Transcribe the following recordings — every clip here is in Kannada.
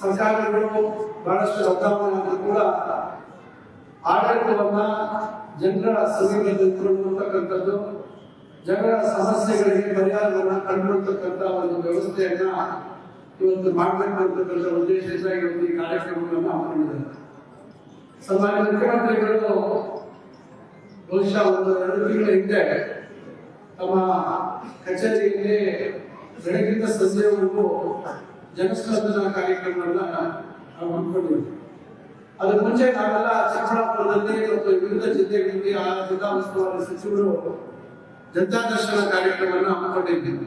ಸರ್ಕಾರಗಳು ಬಹಳಷ್ಟು ಬದಲಾವಣೆ ಕೂಡ ಆಡಳಿತವನ್ನ ಜನರ ಸಮೀಪದಲ್ಲಿ ಕೊಡುವಂತಕ್ಕಂಥದ್ದು ಜನರ ಸಮಸ್ಯೆಗಳಿಗೆ ಪರಿಹಾರವನ್ನು ಕಂಡುಕೊಳ್ತಕ್ಕಂಥ ಒಂದು ವ್ಯವಸ್ಥೆಯನ್ನ ಇವತ್ತು ಮಾಡಬೇಕು ಅಂತಕ್ಕಂಥ ಉದ್ದೇಶದಿಂದ ಈ ಕಾರ್ಯಕ್ರಮವನ್ನು ಹಮ್ಮಿಕೊಂಡಿದ್ದಾರೆ. ಸನ್ಮಾನ್ಯ ಮುಖ್ಯಮಂತ್ರಿಗಳು, ಬಹುಶಃ ಒಂದು ಎರಡು ತಿಂಗಳ ಹಿಂದೆ ತಮ್ಮ ಕಚೇರಿಯಲ್ಲಿ ಬೆಳಗಿನ ಸಂಜೆವರೆಗೂ ಜನಸ್ಪಂದನ ಕಾರ್ಯಕ್ರಮಗಳನ್ನ ನಾವು ಹಮ್ಮಿಕೊಂಡಿದ್ವಿ. ಅದ್ರ ಮುಂಚೆ ನಾವೆಲ್ಲ ಚಿಕ್ಕಬಳ್ಳಾಪುರದಲ್ಲಿ ಮತ್ತು ವಿವಿಧ ಜಿಲ್ಲೆಗಳಲ್ಲಿ ಆ ಜಿಲ್ಲಾ ಉಸ್ತುವಾರಿ ಸಚಿವರು ಜನತಾ ದರ್ಶನ ಕಾರ್ಯಕ್ರಮವನ್ನು ಹಮ್ಮಿಕೊಂಡಿದ್ದೀವಿ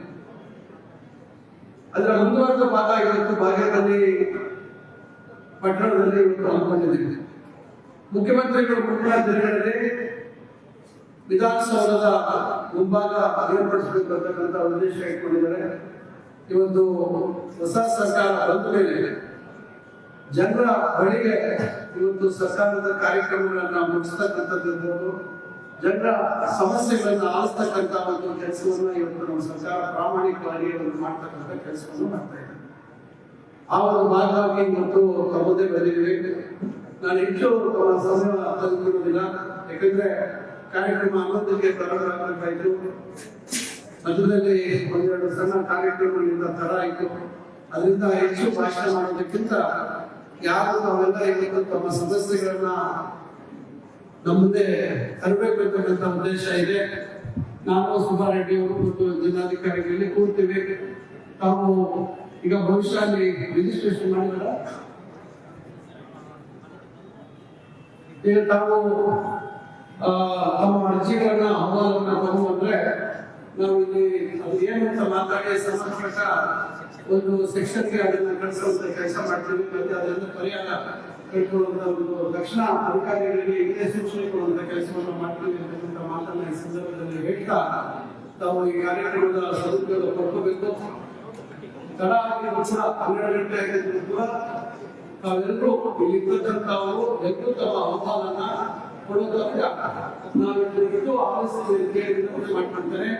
ಅದರ ಮುಂದುವರೆದ ಭಾಗ ಇವತ್ತು ಭಾಗ್ಯದಲ್ಲಿ ಪಟ್ಟಣದಲ್ಲಿ ಇವತ್ತು ಹಮ್ಮಿಕೊಂಡಿದ್ದೀವಿ. ಮುಖ್ಯಮಂತ್ರಿಗಳು ಮುಂದಿನ ದಿನಗಳಲ್ಲಿ ವಿಧಾನಸೌಧದ ಮುಂಭಾಗ ಏರ್ಪಡಿಸಬೇಕು ಅಂತಕ್ಕಂಥ ಉದ್ದೇಶ ಇಟ್ಕೊಂಡಿದ್ದಾರೆ. ಇವತ್ತು ಹೊಸ ಸರ್ಕಾರ ಬಂದ ಮೇಲೆ ಜನರ ಬಳಿಗೆ ಇವತ್ತು ಸರ್ಕಾರದ ಕಾರ್ಯಕ್ರಮಗಳನ್ನ ಮುಗಿಸ್ತಕ್ಕಂಥದ್ದು ಜನರ ಸಮಸ್ಯೆಗಳನ್ನ ಆಲಿಸ್ತಕ್ಕಂಥ ಒಂದು ಕೆಲಸವನ್ನ ಇವತ್ತು ನಮ್ಮ ಸರ್ಕಾರ ಪ್ರಾಮಾಣಿಕವಾಗಿ ಮಾಡ್ತಕ್ಕಂಥ ಕೆಲಸವನ್ನು ಮಾಡ್ತಾ ಇದೆ. ಆ ಒಂದು ಭಾಗವಾಗಿ ಇವತ್ತು ತಮ್ಮದೇ ಬಂದಿದ್ದೀವಿ. ನಾನು ಹೆಚ್ಚು ಸಮಯ ತಂದಿರುವುದಿಲ್ಲ ಯಾಕಂದ್ರೆ ಕಾರ್ಯಕ್ರಮ ಅನ್ನೋದಕ್ಕೆ ಪ್ರಾರಂಭ ಮಧ್ಯದಲ್ಲಿ ಒಂದೆರಡು ಸಣ್ಣ ಕಾರ್ಯಕ್ರಮಗಳಿಂದ ತಡ ಆಯಿತು. ಅದರಿಂದ ಹೆಚ್ಚು ಭಾಷಣ ಮಾಡೋದಕ್ಕಿಂತ ಯಾರು ನಾವೆಲ್ಲ ಇವತ್ತು ತಮ್ಮ ಸದಸ್ಯಗಳನ್ನ ನಮ್ಮ ಮುಂದೆ ತರಬೇಕು ಅಂತಕ್ಕಂಥ ಉದ್ದೇಶ ಇದೆ. ನಾನು ಸುಬ್ಬಾರೆಡ್ಡಿ ಅವರು ಮತ್ತು ಜಿಲ್ಲಾಧಿಕಾರಿಗಳಲ್ಲಿ ಕೂರ್ತೀವಿ. ತಾವು ಈಗ ಭವಿಷ್ಯದಲ್ಲಿ ರಿಜಿಸ್ಟ್ರೇಷನ್ ಮಾಡಿದಾರ? ಈಗ ತಾವು ತಮ್ಮ ಅರ್ಜಿಗಳನ್ನ, ಅಹವಾಲನ್ನ ತಗೊಂಡ್ರೆ ನಾವು ಇಲ್ಲಿ ಅದು ಏನಂತ ಮಾತಾಡಿ ಸಂಬಂಧಪಟ್ಟ ಒಂದು ಸೆಕ್ಷನ್ಗೆ ಅದನ್ನು ಕಳಿಸುವಂತ ಕೆಲಸ ಮಾಡ್ತೀವಿ. ಮತ್ತೆ ಅದರಿಂದ ಪರಿಹಾರ ಕಳ್ಕೊಳ್ಳುವಂತ ಒಂದು ತಕ್ಷಣ ಅಧಿಕಾರಿಗಳಿಗೆ ಇದೇ ಸೂಚನೆ ಕೊಡುವಂತ ಕೆಲಸವನ್ನು ಮಾಡ್ತೀವಿ ಅಂತಕ್ಕಂಥ ಮಾತನ್ನ ಈ ಸಂದರ್ಭದಲ್ಲಿ ಹೇಳ್ತಾ ತಾವು ಈ ಕಾರ್ಯಕ್ರಮದ ಸದುಪಯೋಗ ಪಡ್ಕೋಬೇಕು. ತಡ ಆಗಿದ್ರು ಕೂಡ ಹನ್ನೆರಡು ಗಂಟೆ ಆಗಿದ್ರು ಕೂಡ ತಾವೆಲ್ಲರೂ ಇಲ್ಲಿ ಇರ್ತಕ್ಕಂಥವರು ಎಲ್ಲರೂ ತಮ್ಮ ಅಹವಾಲನ್ನ ಕೊಡೋದಕ್ಕೆ ನಾವೆಲ್ಲರಿಗೂ ಕೇಳಿ ಮಾಡ್ಕೊಳ್ತಾರೆ